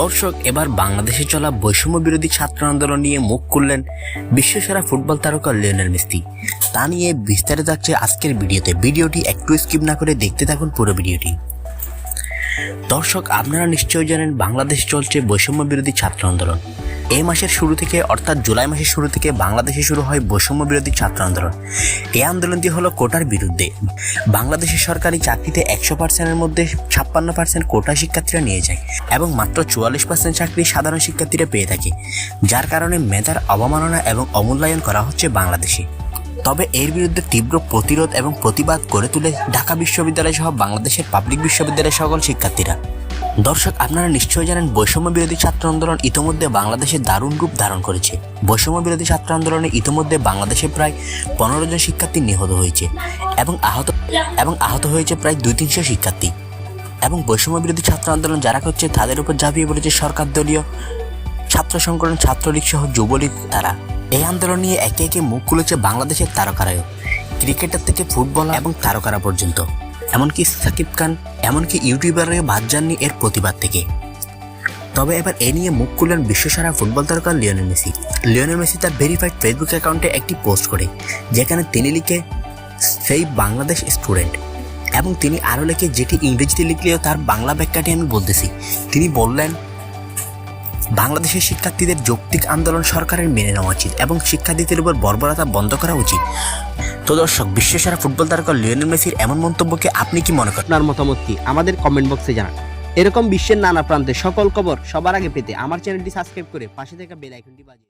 দর্শক, এবার বাংলাদেশে চলা বৈষম্য বিরোধী ছাত্র আন্দোলন নিয়ে মুখ খুললেন বিশ্বসেরা ফুটবল তারকা লিওনেল মেসি। তা নিয়ে বিস্তারে যাচ্ছে আজকের ভিডিওতে। ভিডিওটি একটু স্কিপ না করে দেখতে থাকুন পুরো ভিডিওটি। দর্শক, আপনারা নিশ্চয়ই জানেন বাংলাদেশ চলছে বৈষম্য বিরোধী ছাত্র আন্দোলন। এই মাসের শুরু থেকে, অর্থাৎ জুলাই মাসের শুরু থেকে বাংলাদেশে শুরু হয় বৈষম্য বিরোধী ছাত্র আন্দোলন। এই আন্দোলনটি হলো কোটার বিরুদ্ধে। বাংলাদেশের সরকারি চাকরিতে একশো পার্সেন্টের মধ্যে ছাপ্পান্ন পার্সেন্ট কোটা শিক্ষার্থীরা নিয়ে যায় এবং মাত্র চুয়াল্লিশ পার্সেন্ট চাকরি সাধারণ শিক্ষার্থীরা পেয়ে থাকে, যার কারণে মেধার অবমাননা এবং অমূল্যায়ন করা হচ্ছে বাংলাদেশে। তবে এর বিরুদ্ধে তীব্র প্রতিরোধ এবং প্রতিবাদ গড়ে তুলে ঢাকা বিশ্ববিদ্যালয় সহ বাংলাদেশের পাবলিক বিশ্ববিদ্যালয়ের সকল শিক্ষার্থীরা। দর্শক, আপনারা নিশ্চয়ই জানেন বৈষম্য বিরোধী ছাত্র আন্দোলন ইতোমধ্যে বাংলাদেশে দারুণ রূপ ধারণ করেছে। বৈষম্য বিরোধী ছাত্র আন্দোলনে ইতোমধ্যে বাংলাদেশে প্রায় পনেরো জন শিক্ষার্থী নিহত হয়েছে এবং আহত এবং আহত হয়েছে প্রায় দুই তিনশো শিক্ষার্থী। এবং বৈষম্য বিরোধী ছাত্র আন্দোলন যারা করছে, তাদের উপর ঝাঁপিয়ে পড়েছে সরকার দলীয় ছাত্র সংগঠন, ছাত্রলীগ সহ যুবলীগ তারা। এই আন্দোলন নিয়ে একে একে মুখ খুলেছে বাংলাদেশের তারকারাও ক্রিকেটার থেকে ফুটবল এবং তারকারা পর্যন্ত। এমনকি সাকিব খান, এমনকি ইউটিউবাররা বাদ যাননি এর প্রতিবাদ থেকে। তবে এবার এ নিয়ে মুখ খুললেন বিশ্বসেরা ফুটবল তারকা লিওনেল মেসি। লিওনেল মেসি তার ভেরিফাইড ফেসবুক অ্যাকাউন্টে একটি পোস্ট করে, যেখানে তিনি লিখে, সেই বাংলাদেশ স্টুডেন্ট এবং তিনি আরও লেখে, যেটি ইংরেজিতে লিখলেও তার বাংলা ব্যাখ্যাটি আমি বলতেছি। তিনি বললেন বাংলাদেশের শিক্ষার্থীদের যৌক্তিক আন্দোলন সরকারের মেনে নেওয়া উচিত এবং শিক্ষার্থীদের উপর বর্বরতা বন্ধ করা উচিত। তো দর্শক, বিশ্বসেরা ফুটবল তারকা লিওনেল মেসির এমন মন্তব্যকে আপনি কি মনে করেন? আপনার মতামত কি? আমাদের কমেন্ট বক্সে জানান। এরকম বিশ্বের নানা প্রান্তে সকল খবর সবার আগে পেতে আমার চ্যানেলটি সাবস্ক্রাইব করে পাশে থাকা বেল আইকনটি বাজিয়ে